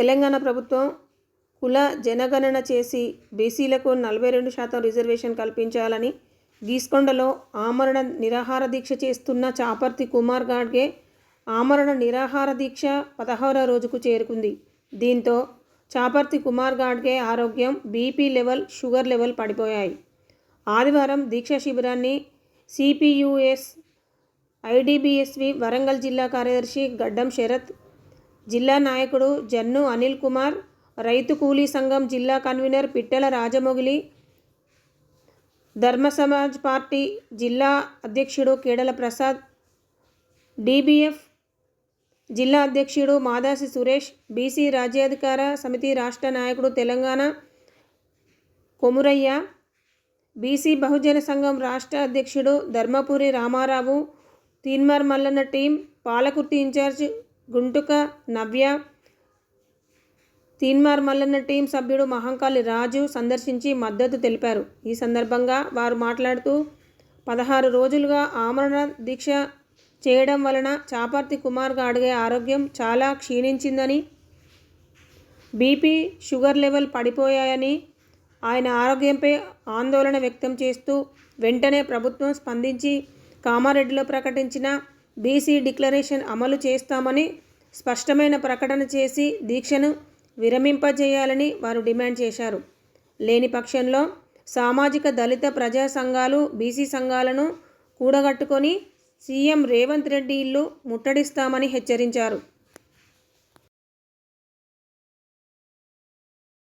తెలంగాణ ప్రభుత్వం కుల జనగణన చేసి బీసీలకు నలభై రెండు శాతం రిజర్వేషన్ కల్పించాలని గీస్కొండలో ఆమరణ నిరాహార దీక్ష చేస్తున్న చాపర్తి కుమార్ గాడ్గే ఆమరణ నిరాహార దీక్ష పదహారో రోజుకు చేరుకుంది. దీంతో చాపర్తి కుమార్ గాడ్గే ఆరోగ్యం బీపీ లెవెల్ షుగర్ లెవెల్ పడిపోయాయి. ఆదివారం దీక్షా శిబిరాన్ని సిపియుఎస్ ఐడిబిఎస్వి వరంగల్ జిల్లా కార్యదర్శి గడ్డం శరత్ జిల్లా నాయకుడు జన్ను అనిల్ కుమార్ రైతు కూలీ సంఘం జిల్లా కన్వీనర్ పిట్టల రాజమొగిలి ధర్మ సమాజ్ పార్టీ జిల్లా అధ్యక్షుడు కేడల ప్రసాద్ డిబిఎఫ్ జిల్లా అధ్యక్షుడు మాదాసి సురేష్ బీసీ రాజ్యాధికార సమితి రాష్ట్ర నాయకుడు తెలంగాణ కొమురయ్య బీసీ బహుజన సంఘం రాష్ట్ర అధ్యక్షుడు Dharmapuri Ramarao Teenmaar Mallanna team Palakurthi incharge Guntuka Navya Teenmaar Mallanna team సభ్యుడు మహంకాళి రాజు సందర్శించి మద్దతు తెలిపారు. ఈ సందర్భంగా వారు మాట్లాడుతూ పదహారు రోజులుగా ఆమరణ దీక్ష చేయడం వలన చాపర్తి కుమార్ అడిగే ఆరోగ్యం చాలా క్షీణించిందని బీపీ షుగర్ లెవెల్ పడిపోయాయని ఆయన ఆరోగ్యంపై ఆందోళన వ్యక్తం చేస్తూ వెంటనే ప్రభుత్వం స్పందించి కామారెడ్డిలో ప్రకటించిన బీసీ డిక్లరేషన్ అమలు చేస్తామని స్పష్టమైన ప్రకటన చేసి దీక్షను విరమింపజేయాలని వారు డిమాండ్ చేశారు. లేని పక్షంలో సామాజిక దళిత ప్రజా సంఘాలు బీసీ సంఘాలను కూడగట్టుకొని సీఎం రేవంత్ రెడ్డి ఇల్లు ముట్టడిస్తామని హెచ్చరించారు.